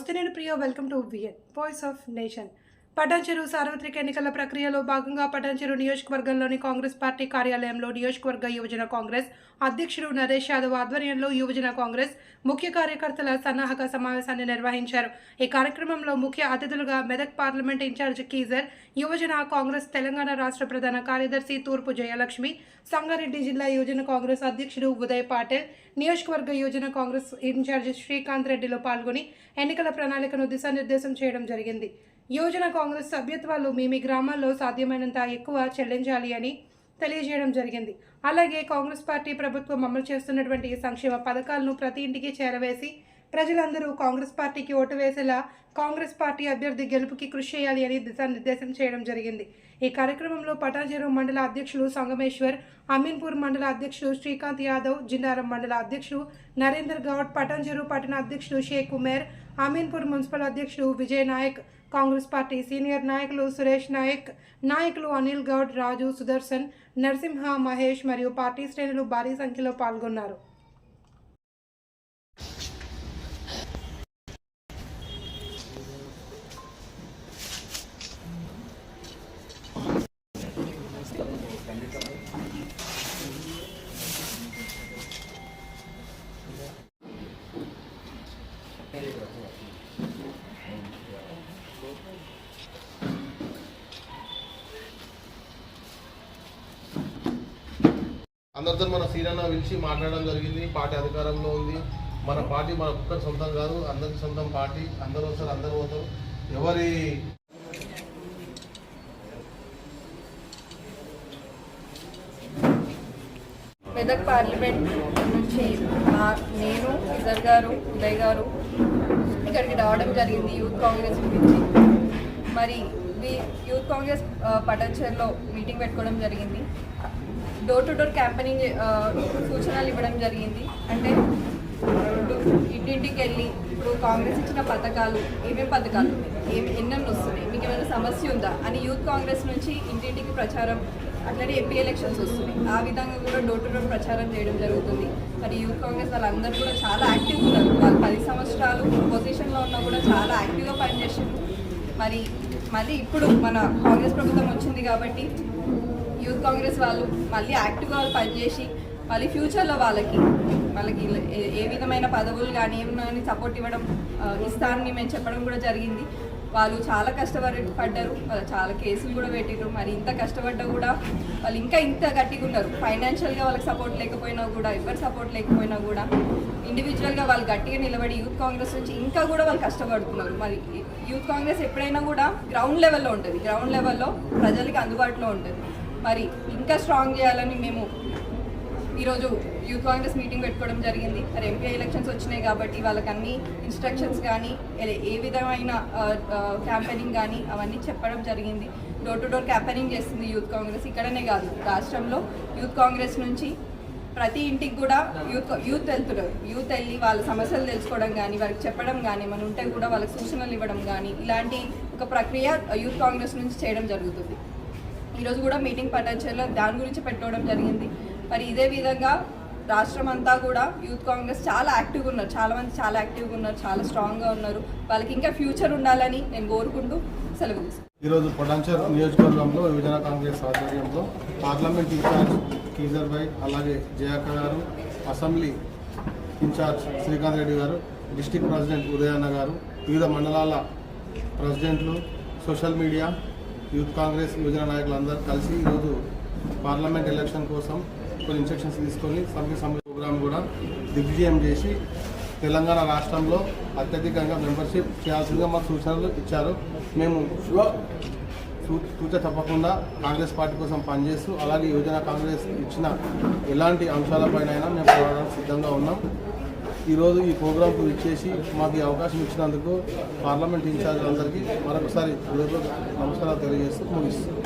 Namaste Priya. Welcome to V N voice of nation Patancheru సార్వత్రిక ఎన్నికల ప్రక్రియలో భాగంగా పటాన్చెరు నియోజకవర్గంలోని కాంగ్రెస్ పార్టీ కార్యాలయంలో నియోజకవర్గ యువజన కాంగ్రెస్ అధ్యక్షుడు నరేష్ యాదవ్ ఆధ్వర్యంలో యువజన కాంగ్రెస్ ముఖ్య కార్యకర్తల సన్నాహక సమావేశాన్ని నిర్వహించారు. ఈ కార్యక్రమంలో ముఖ్య అతిథులుగా మెదక్ పార్లమెంట్ ఇన్ఛార్జ్ కీజర్ యువజన కాంగ్రెస్ తెలంగాణ రాష్ట్ర ప్రధాన కార్యదర్శి తూర్పు జయలక్ష్మి సంగారెడ్డి జిల్లా యువజన కాంగ్రెస్ అధ్యక్షుడు ఉదయ్ పాటిల్ నియోజకవర్గ యువజన కాంగ్రెస్ ఇన్ఛార్జ్ శ్రీకాంత్ రెడ్డిలో పాల్గొని ఎన్నికల ప్రణాళికను దిశానిర్దేశం చేయడం జరిగింది. యువజన కాంగ్రెస్ సభ్యత్వాలు మీ మీ గ్రామాల్లో సాధ్యమైనంత ఎక్కువ చెల్లించాలి అని తెలియజేయడం జరిగింది. అలాగే కాంగ్రెస్ పార్టీ ప్రభుత్వం అమలు చేస్తున్నటువంటి సంక్షేమ పథకాలను ప్రతి ఇంటికి చేరవేసి ప్రజలందరూ కాంగ్రెస్ పార్టీకి ఓటు వేసేలా కాంగ్రెస్ పార్టీ అభ్యర్థి గెలుపుకి కృషి చేయాలి అని దిశానిర్దేశం చేయడం జరిగింది. ఈ కార్యక్రమంలో పటాన్చెరు మండల అధ్యక్షులు సంగమేశ్వర్ అమీన్పూర్ మండల అధ్యక్షుడు శ్రీకాంత్ యాదవ్ జిన్నారం మండల అధ్యక్షుడు నరేందర్ గౌడ్ పటాన్చెరు పట్టణ అధ్యక్షులు షేక్ ఉమేర్ అమీన్పూర్ మున్సిపల్ అధ్యక్షుడు విజయ్ నాయక్ కాంగ్రెస్ పార్టీ సీనియర్ నాయకులు సురేష్ నాయక్ నాయకులు అనిల్ గౌడ్ రాజు సుదర్శన్ నరసింహ మహేష్ మరియు పార్టీ శ్రేణులు భారీ సంఖ్యలో పాల్గొన్నారు. అందరితో మన సీరన్న పిలిచి మాట్లాడడం జరిగింది. పార్టీ అధికారంలో ఉంది. మన పార్టీ మన ఒక్కరి సొంతం కాదు. అందరికి సొంతం పార్టీ. అందరూ వస్తారు అందరూ పోతారు. ఎవరి మెదక్ పార్లమెంట్ నుంచి నేను ఇజర్ గారు ఉదయ్ గారు ఇక్కడికి రావడం జరిగింది యూత్ కాంగ్రెస్ గురించి. మరి యూత్ కాంగ్రెస్ ఆ, మీటింగ్ పెట్టుకోవడం జరిగింది. డోర్ టు డోర్ క్యాంపెనింగ్ సూచనలు ఇవ్వడం జరిగింది. అంటే ఇంటింటికి వెళ్ళి ఇప్పుడు కాంగ్రెస్ ఇచ్చిన పథకాలు ఏమేమి పథకాలు ఏమి ఎన్నెన్ని వస్తున్నాయి మీకు ఏమైనా సమస్య ఉందా? అని యూత్ కాంగ్రెస్ నుంచి ఇంటింటికి ప్రచారం అట్లనే ఎంపీ ఎలక్షన్స్ వస్తున్నాయి. ఆ విధంగా కూడా డోర్ టు డోర్ ప్రచారం చేయడం జరుగుతుంది. మరి యూత్ కాంగ్రెస్ వాళ్ళందరూ కూడా చాలా యాక్టివ్ ఉన్నారు. వాళ్ళు పది సంవత్సరాలు పొజిషన్లో ఉన్నా కూడా చాలా యాక్టివ్గా పనిచేసారు మరి మళ్ళీ ఇప్పుడు మన కాంగ్రెస్ ప్రభుత్వం వచ్చింది కాబట్టి యూత్ కాంగ్రెస్ వాళ్ళు మళ్ళీ యాక్టివ్గా వాళ్ళు పనిచేసి మళ్ళీ ఫ్యూచర్లో వాళ్ళకి వాళ్ళకి ఏ- విధమైన పదవులు కానీ ఏమని సపోర్ట్ ఇవ్వడం ఇస్తానని మేము చెప్పడం కూడా జరిగింది. వాళ్ళు చాలా కష్టపడి పడ్డారు వాళ్ళు చాలా కేసులు కూడా పెట్టారు మరి ఇంత కష్టపడ్డా కూడా వాళ్ళు ఇంకా ఇంత గట్టిగా ఉన్నారు. ఫైనాన్షియల్గా వాళ్ళకి సపోర్ట్ లేకపోయినా కూడా ఎవరి సపోర్ట్ లేకపోయినా కూడా ఇండివిజువల్గా వాళ్ళు గట్టిగా నిలబడి యూత్ కాంగ్రెస్ నుంచి ఇంకా కూడా వాళ్ళు కష్టపడుతున్నారు. మరి యూత్ కాంగ్రెస్ ఎప్పుడైనా కూడా గ్రౌండ్ లెవెల్లో ఉంటుంది. గ్రౌండ్ లెవెల్లో ప్రజలకి అందుబాటులో ఉంటుంది. మరి ఇంకా స్ట్రాంగ్ చేయాలని మేము ఈరోజు యూత్ కాంగ్రెస్ మీటింగ్ పెట్టుకోవడం జరిగింది. మరి ఎంపీ ఎలక్షన్స్ వచ్చినాయి కాబట్టి వాళ్ళకి అన్ని ఇన్స్ట్రక్షన్స్ కానీ ఏ- విధమైన క్యాంపెయినింగ్ కానీ అవన్నీ చెప్పడం జరిగింది. డోర్ టు డోర్ క్యాంపెయినింగ్ చేస్తుంది యూత్ కాంగ్రెస్ ఇక్కడనే కాదు రాష్ట్రంలో యూత్ కాంగ్రెస్ నుంచి ప్రతి ఇంటికి కూడా యూత్ యూత్ వెళ్తున్నారు యూత్ వెళ్ళి వాళ్ళ సమస్యలు తెలుసుకోవడం కానీ వారికి చెప్పడం కానీ మన ఉంటే కూడా వాళ్ళకి సూచనలు ఇవ్వడం కానీ ఇలాంటి ఒక ప్రక్రియ యూత్ కాంగ్రెస్ నుంచి చేయడం జరుగుతుంది. ఈరోజు కూడా మీటింగ్ పటాన్చెర్లో దాని గురించి పెట్టుకోవడం జరిగింది. మరి ఇదే విధంగా రాష్ట్రం అంతా కూడా యూత్ కాంగ్రెస్ చాలా యాక్టివ్గా ఉన్నారు. చాలా మంది చాలా యాక్టివ్గా ఉన్నారు చాలా స్ట్రాంగ్గా ఉన్నారు. వాళ్ళకి ఇంకా ఫ్యూచర్ ఉండాలని నేను కోరుకుంటూ సెలవు ఈరోజు పొడంచర్ నియోజకవర్గంలో యువజన కాంగ్రెస్ ఆధ్వర్యంలో పార్లమెంట్ ఇన్ఛార్జ్ కీజర్ భాయ్ అలాగే జయాక గారు అసెంబ్లీ ఇన్ఛార్జ్ శ్రీకాంత్ రెడ్డి గారు డిస్టిక్ ప్రెసిడెంట్ ఉదయన్న గారు వివిధ మండలాల ప్రెసిడెంట్లు సోషల్ మీడియా యూత్ కాంగ్రెస్ యువజన నాయకులందరూ కలిసి ఈరోజు పార్లమెంట్ ఎలక్షన్ కోసం కొన్ని ఇన్స్ట్రక్షన్స్ తీసుకొని సభ్య సమ్మె ప్రోగ్రామ్ కూడా దిగ్విజయం చేసి తెలంగాణ రాష్ట్రంలో అత్యధికంగా మెంబర్షిప్ చేయాల్సిందిగా మాకు సూచనలు ఇచ్చారు. మేము సూ- తప్పకుండా కాంగ్రెస్ పార్టీ కోసం పనిచేస్తూ అలాగే యువజన కాంగ్రెస్ ఇచ్చిన ఎలాంటి అంశాలపైన మేము పోరాడడానికి సిద్ధంగా ఉన్నాం. ఈరోజు ఈ ప్రోగ్రాంకు ఇచ్చేసి మాకు ఈ అవకాశం ఇచ్చినందుకు పార్లమెంట్ ఇన్ఛార్జ్ అందరికీ మరొకసారి నమస్కారాలు తెలియజేస్తూ ముగిస్తున్నాం.